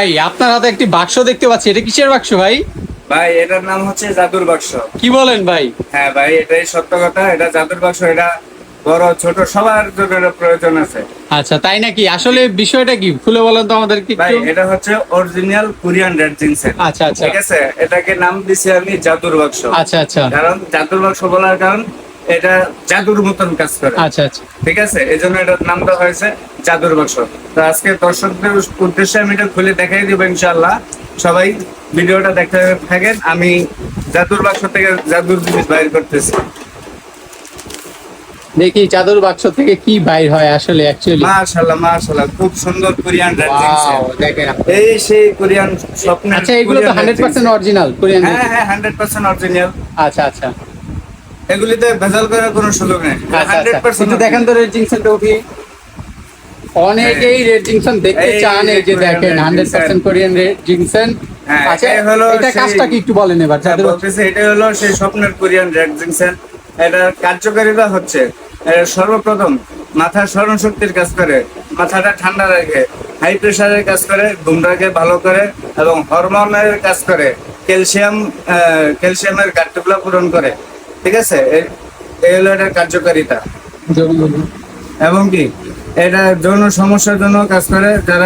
ভাই আপনার হাতে একটি বাক্স দেখতে পাচ্ছি। এটা কিসের বাক্স ভাই? ভাই এটার নাম হচ্ছে জাদুর বাক্স। কি বলেন ভাই? হ্যাঁ ভাই এটাই সত্য কথা। এটা জাদুর বাক্স এটা বড় ছোট সবার জন্য এটা প্রয়োজন আছে। আচ্ছা তাই নাকি? আসলে বিষয়টা কি? খুলে বলেন তো আমাদের কি ভাই এটা হচ্ছে অরিজিনাল কোরিয়ান রেড আচ্ছা আচ্ছা। ঠিক আছে? এটাকে নাম দিছি আমি জাদুর বাক্স। আচ্ছা আচ্ছা। কারণ জাদুর বাক্স বলার কারণ এটা জাদুর মতন কাজ করে। আচ্ছা আচ্ছা। ঠিক আছে? এই জন্য এটার নামটা হয়েছে জাদুর বাক্স তো আজকে দর্শকদের উদ্দেশ্যে আমি এটা খুলে দেখাই দিব ইনশাল্লাহ সবাই ভিডিওটা দেখতে থাকেন। আমি জাদুর বাক্স থেকে জাদুর জিনিস বাইর করতেছি। দেখি চাদর বাক্স থেকে কি বাইর হয় আসলে অ্যাকচুয়ালি মাশাআল্লাহ মাশাআল্লাহ। খুব সুন্দর কোরিয়ান দেখেন এই সেই কোরিয়ান স্বপ্ন আচ্ছা এগুলো তো হান্ড্রেড পার্সেন্ট অরিজিনাল কোরিয়ান হ্যাঁ হ্যাঁ হান্ড্রেড পার্সেন্ট অরিজিনাল আচ্ছা আচ্ছা। এগুলিতে ভেজাল করার কোনো সুযোগ নেই। আচ্ছা আচ্ছা। কিন্তু দেখেন তো রেড জিংসনটা উঠি। অনেকেই রেড জিংসন দেখতে চান এই যে দেখেন hundred percent Korean red ginseng হ্যাঁ, আচ্ছা এটা কাজটা কি একটু বলেন এবার হ্যাঁ, চাদর হলো সেই স্বপ্নের কোরিয়ান রেড জিংসেন এটার কার্যকারিতা হচ্ছে সর্বপ্রথম মাথার স্মরণ শক্তির কাজ করে মাথাটা ঠান্ডা রাখে হাই প্রেশারের কাজ করে ঘুমটাকে ভালো করে এবং হরমোনের কাজ করে ক্যালসিয়াম ক্যালসিয়ামের ঘাটতিগুলো পূরণ করে। ঠিক আছে? এই- হলো এটার কার্যকারিতা। এবং কি? এটা যৌন সমস্যার জন্য কাজ করে যারা